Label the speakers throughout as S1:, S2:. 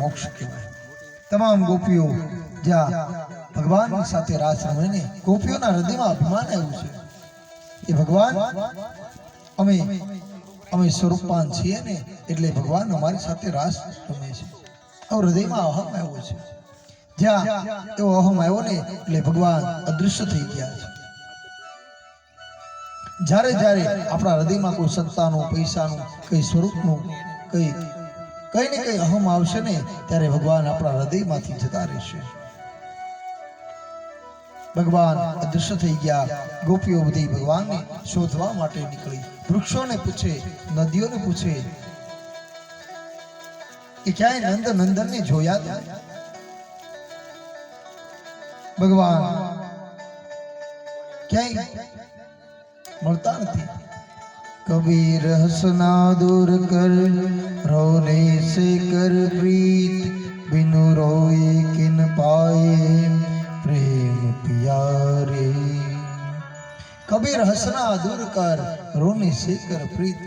S1: મોક્ષ કહેવાય. તમામ ગોપીઓ જ્યાં ભગવાન સાથે રાસ રમીને ગોપીઓના હૃદયમાં અભિમાન આવ્યું છે. એ ભગવાન, અમે અમે સ્વરૂપવાન છીએ ને એટલે ભગવાન અમારી સાથે રાસ રમે છે. આવું હૃદયમાં અહમ આવ્યો છે. જ્યાં એવો અહમ આવ્યો ને એટલે ભગવાન અદૃશ્ય થઈ ગયા છે. જ્યારે જ્યારે આપણા હૃદયમાં કોઈ સત્તાનું પૈસાનું, કઈ સ્વરૂપનું, કઈ કઈ ને કઈ અહમ આવશે ને, ત્યારે ભગવાન આપણા હૃદયમાંથી જતા રહેશે. ભગવાન અદૃશ્ય થઈ ગયા. ગોપીઓ બધી ભગવાનને શોધવા માટે નીકળી. વૃક્ષોને પૂછે, નદીઓને પૂછે. કે ક્યાંય નંદ નંદનને જોયા? ભગવાન ક્યાંય મળતા નથી. કબીર हसना दूर कर रोने से कर प्रीत बिनु रोए किन पाए प्रेम प्यारे कबीर हसना दूर कर रोने से कर प्रीत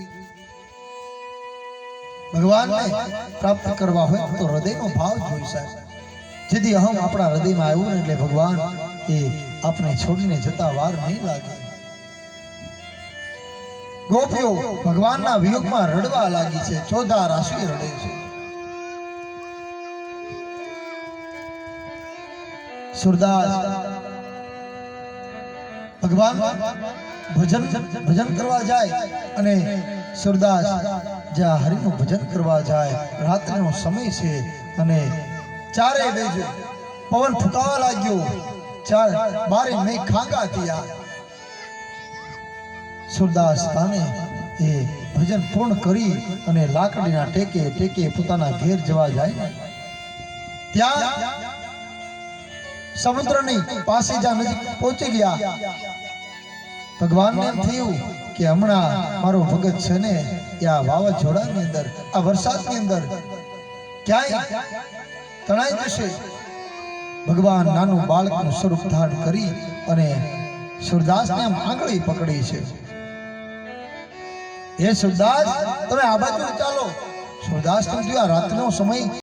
S1: ભગવાનને પ્રાપ્ત કરવા હોય તો હૃદયનો ભાવ જોઈ સાહેબ જેથી અહમ આપણા હૃદયમાં આવ્યું ને એટલે ભગવાન એ આપણે છોડીને જતા વાર નહીં લાગે. ગોપીઓ ભગવાનના વિયોગમાં રડવા લાગી છે. ચોધા રાશિ રડે છે. સુરદાસ, ભગવાન ભજન ભજન કરવા જાય અને સુરદાસ જ્યાં હરિનું ભજન કરવા જાય રાત્રિનો સમય છે અને ચારે બાજુ પવન ફૂંકાવા લાગ્યો. ચાર બારે મેં ખાંગા થયા. સુરદાસ એ ભજન પૂર્ણ કરી અને લાકડીના ટેકે ટેકે પોતાના ઘેર જવા જાય. ત્યાં સમુદ્રની પાસે જ્યાં નજીક પહોંચી ગયા. ભગવાનને થયું કે હમણાં મારો ભગત છે ને એ આ વાવાઝોડાની અંદર, આ વરસાદની અંદર ક્યાંય તણાઈ જશે. ભગવાન નાનું બાળકનું સ્વરૂપ ધારણ કરી અને સુરદાસને આમ આંગળી પકડી છે. હે સુરદાસ તમે આ બાજુ ચાલો. સુરદાસ તું આ રાતનો સમય